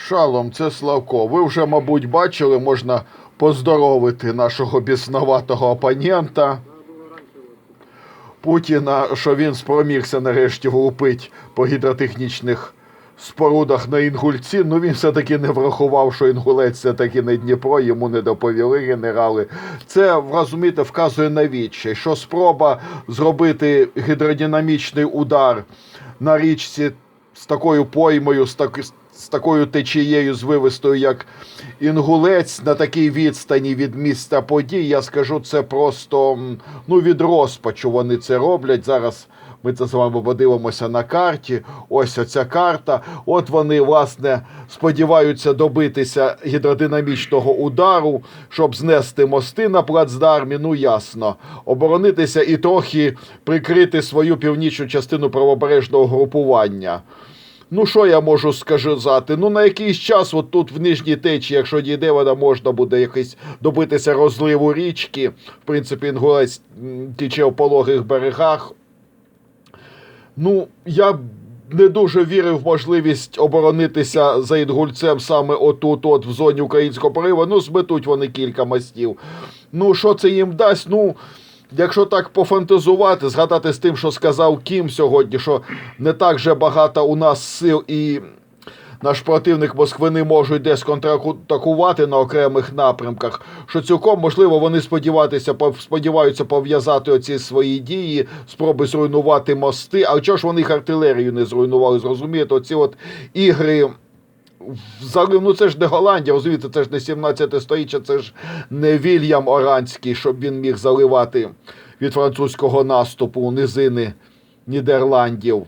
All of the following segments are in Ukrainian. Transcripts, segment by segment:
Шалом, це Славко. Ви вже, мабуть, бачили, можна поздоровити нашого біснуватого опонента Путіна, що він спромігся нарешті влупить по гідротехнічних спорудах на Інгульці. Ну він все-таки не врахував, що Інгулець все-таки не Дніпро, йому не доповіли генерали. Це, розумієте, вказує на відчай, що спроба зробити гідродинамічний удар на річці з такою поймою, з, так, такою течією звивистою, як Інгулець, на такій відстані від міста подій, я скажу, це просто ну, від розпачу вони це роблять. Зараз ми це з вами подивимося на карті. Ось оця карта. От вони, власне, сподіваються добитися гідродинамічного удару, щоб знести мости на плацдармі. Ну ясно, оборонитися і трохи прикрити свою північну частину правобережного групування. Ну, що я можу сказати? Ну, на якийсь час, от тут в нижній течі, якщо дійде, вона можна буде якось добитися розливу річки. В принципі, інгулець тече в пологих берегах. Ну, я не дуже вірив в можливість оборонитися за Інгульцем саме отут, от в зоні українського пориву. Ну, зметуть вони кілька мостів. Ну, що це їм дасть? Ну, якщо так пофантазувати, згадати з тим, що сказав Кім сьогодні, що не так же багато у нас сил і. Наш противник Москви не можуть десь контратакувати на окремих напрямках. Що цілком можливо вони сподіватися, сподіваються пов'язати оці свої дії, спроби зруйнувати мости. А чого ж вони їх артилерію не зруйнували? Зрозумієте, оці от ігри. Ну це ж не Голландія, розумієте, це ж не 17 століття, це ж не Вільям Оранський, щоб він міг заливати від французького наступу низини Нідерландів.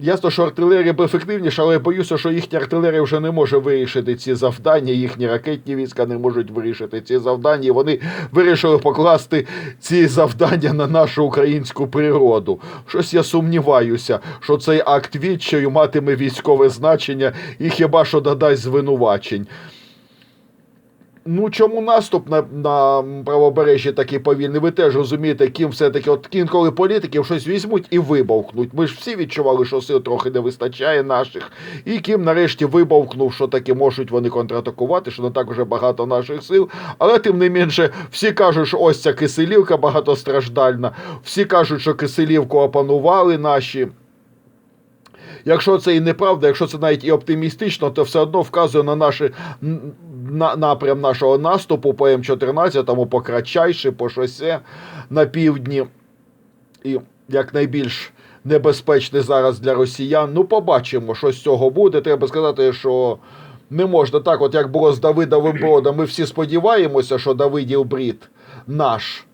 Ясно, що артилерія ефективніша, але я боюся, що їхня артилерія вже не може вирішити ці завдання, їхні ракетні війська не можуть вирішити ці завдання. І вони вирішили покласти ці завдання на нашу українську природу. Щось я сумніваюся, що цей акт відчаю матиме військове значення і хіба що додасть звинувачень. Ну, чому наступ на, на правобережжі такий повільний? Ви теж розумієте, ким все-таки, от інколи політиків щось візьмуть і вибовкнуть. Ми ж всі відчували, що сил трохи не вистачає наших. І ким нарешті вибовкнув, що таки можуть вони контратакувати, що не так вже багато наших сил. Але тим не менше, всі кажуть, що ось ця киселівка багатостраждальна. Всі кажуть, що киселівку опанували наші. Якщо це і неправда, якщо це навіть і оптимістично, то все одно вказує на наші на напрям нашого наступу по М14, по Крачайші, по шосе на півдні. І якнайбільш небезпечний зараз для росіян. Ну, побачимо, що з цього буде. Треба сказати, що не можна так, от як було з Давидовим Бродом. Ми всі сподіваємося, що Давидів Брід наш.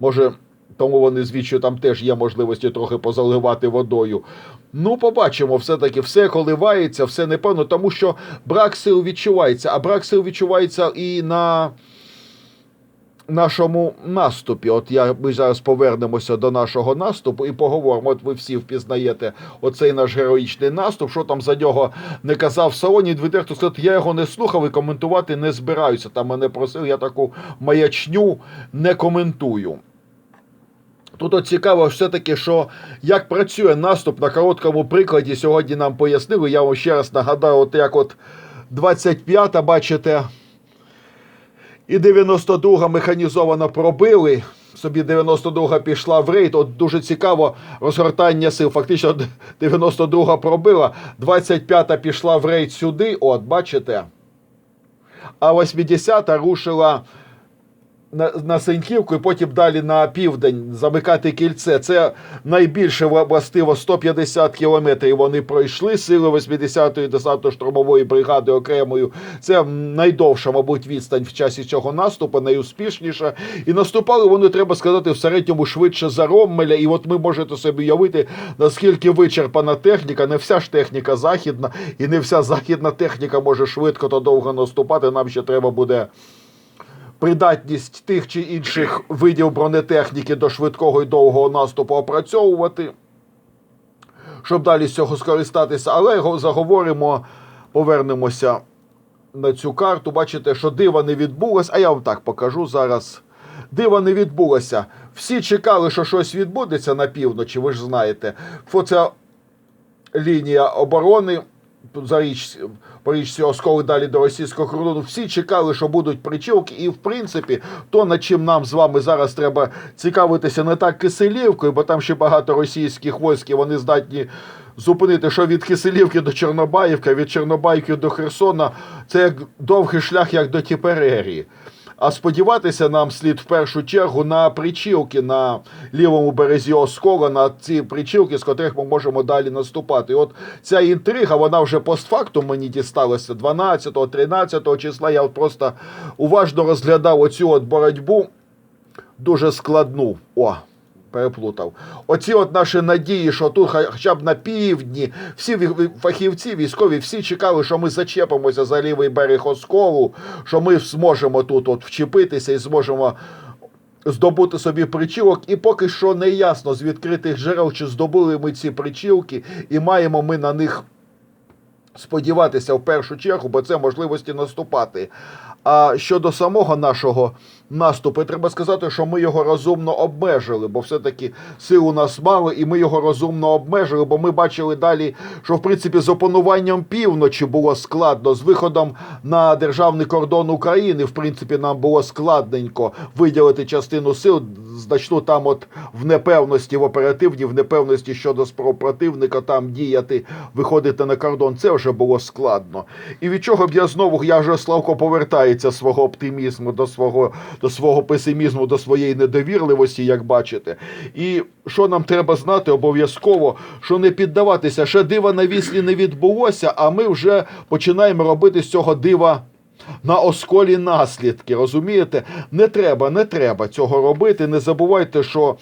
Може, тому вони звідчю там теж є можливості трохи позаливати водою. Ну, побачимо, все-таки все коливається, все непевно, тому що брак сил відчувається, а брак сил відчувається і на нашому наступі. От я ми зараз повернемося до нашого наступу і поговоримо. От ви всі впізнаєте оцей наш героїчний наступ. Що там за нього не казав Саоні Відверто сказати, я його не слухав і коментувати не збираюся. Там мене просив, я таку маячню не коментую. Тут цікаво все-таки, що як працює наступ на короткому прикладі, сьогодні нам пояснили. Я вам ще раз нагадаю, от як от 25-та, бачите, і 92-га механізовано пробили. Собі 92-га пішла в рейд. От дуже цікаво розгортання сил. Фактично 92-га пробила, 25-та пішла в рейд сюди. От, бачите. А 80-та рушила на, на Сеньківку і потім далі на південь замикати кільце. Це найбільше вла- властиво 150 кілометрів вони пройшли. Сили 80-ї десантно-штурмової бригади окремою. Це найдовша, мабуть, відстань в часі цього наступу, найуспішніша. І наступали вони, треба сказати, в середньому швидше за Роммеля. І от ви можете собі уявити, наскільки вичерпана техніка. Не вся ж техніка західна, і не вся західна техніка може швидко та довго наступати. Нам ще треба буде придатність тих чи інших видів бронетехніки до швидкого і довгого наступу опрацьовувати, щоб далі з цього скористатися. Але го- заговоримо, повернемося на цю карту. Бачите, що дива не відбулось, а я вам так покажу зараз. Дива не відбулося. Всі чекали, що щось відбудеться на півночі, ви ж знаєте. Оця лінія оборони за Осколи далі до російського кордону. Всі чекали, що будуть причілки, і в принципі, то над чим нам з вами зараз треба цікавитися не так Киселівкою, бо там ще багато російських військ, і вони здатні зупинити, що від Киселівки до Чорнобаївки, від Чорнобаївки до Херсона. Це як довгий шлях, як до Тіперерії. А сподіватися нам слід в першу чергу на причілки на лівому березі Оскола, на ці причілки, з котрих ми можемо далі наступати. І от ця інтрига, вона вже постфактум мені дісталася 12-13 числа. Я просто уважно розглядав оцю от боротьбу дуже складну. О, переплутав. Оці от наші надії, що тут хоча б на півдні, всі фахівці, військові, всі чекали, що ми зачепимося за лівий берег Осколу, що ми зможемо тут от вчепитися і зможемо здобути собі причілок. І поки що не ясно з відкритих джерел, чи здобули ми ці причілки, і маємо ми на них сподіватися в першу чергу, бо це можливості наступати. А щодо самого нашого наступу, треба сказати, що ми його розумно обмежили, бо все-таки сил у нас мало, і ми його розумно обмежили, бо ми бачили далі, що в принципі з опануванням півночі було складно, з виходом на державний кордон України, в принципі, нам було складненько виділити частину сил, значну там, от в непевності в оперативній, в непевності щодо спроб противника там діяти, виходити на кордон. Це вже було складно. І від чого б я знову, я вже Славко повертається свого оптимізму до свого, до свого песимізму, до своєї недовірливості, як бачите. І що нам треба знати обов'язково, що не піддаватися, ще дива на віслі не відбулося, а ми вже починаємо робити з цього дива. На осколі наслідки, розумієте? Не треба, не треба цього робити. Не забувайте, що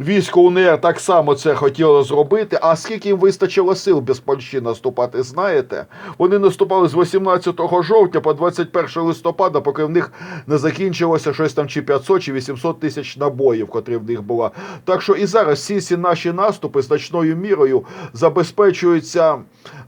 військо УНР так само це хотіло зробити. А скільки їм вистачило сил без Польщі наступати, знаєте? Вони наступали з 18 жовтня по 21 листопада, поки в них не закінчилося щось там чи 500, чи 800 тисяч набоїв, котрі в них була. Так що і зараз всі ці наші наступи значною мірою забезпечуються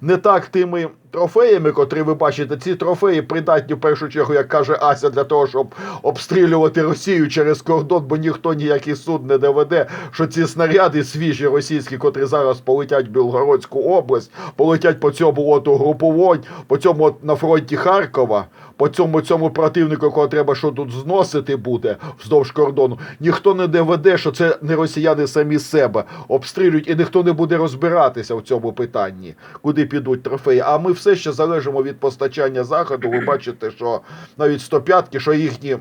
не так тими трофеями, котрі ви бачите. Ці трофеї придатні в першу чергу, як каже Ася, для того, щоб обстрілювати Росію через кордон, бо ніхто ніякий суд не доведе, що ці снаряди свіжі російські, котрі зараз полетять в Білгородську область, полетять по цьому от угруповодь, по цьому от на фронті Харкова, по цьому цьому противнику, якого треба що тут зносити буде вздовж кордону. Ніхто не доведе, що це не росіяни самі себе обстрілюють, і ніхто не буде розбиратися в цьому питанні, куди підуть трофеї. А ми все ще залежимо від постачання заходу. Ви бачите, що навіть 105-ки, що їхні.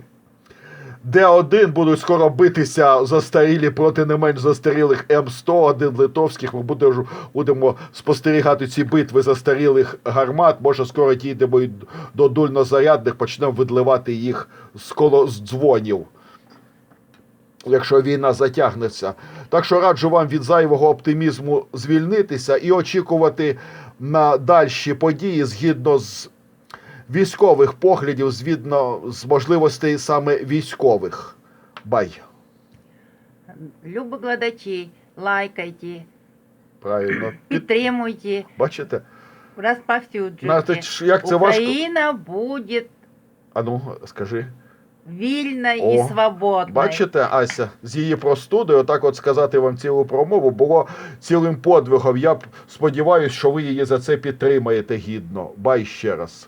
Д1 будуть скоро битися застарілі проти не менш застарілих М101 литовських. Ми будемо спостерігати ці битви застарілих гармат. Може, скоро дійдемо і до дульнозарядних, почнемо видливати їх з коло з дзвонів. Якщо війна затягнеться. Так що раджу вам від зайвого оптимізму звільнитися і очікувати на дальші події згідно з військових поглядів, згідно з можливостей саме військових. Бай. Любоглядачі, лайкайте, Правильно. Підтримуйте, Бачите? розповсюджуйте. Знаєте, як це важко. Україна буде А ну, скажи. вільна О, і свободна. Бачите, Ася, з її простудою, отак от сказати вам цілу промову було цілим подвигом. Я б сподіваюся, що ви її за це підтримаєте гідно. Бай ще раз.